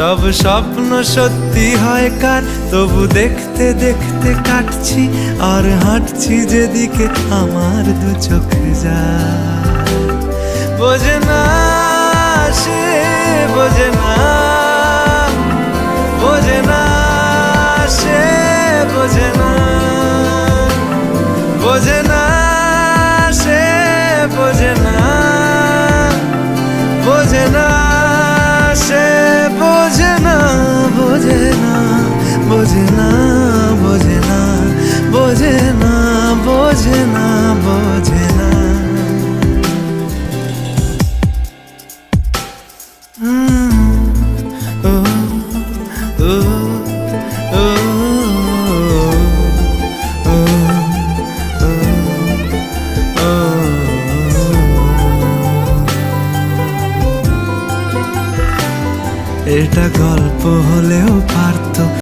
সব স্বপ্ন সত্যি হয় কার? তবু দেখতে দেখতে কাটছি আর হাঁটছি যেদিকে আমার দু চোখ যা বোঝে না সে, বোঝে না বোঝে না সে, বোঝে না বোঝে না বোঝে না বোঝে না বোঝে না বোঝে না বোঝে না এটা গল্প হলেও পারতো।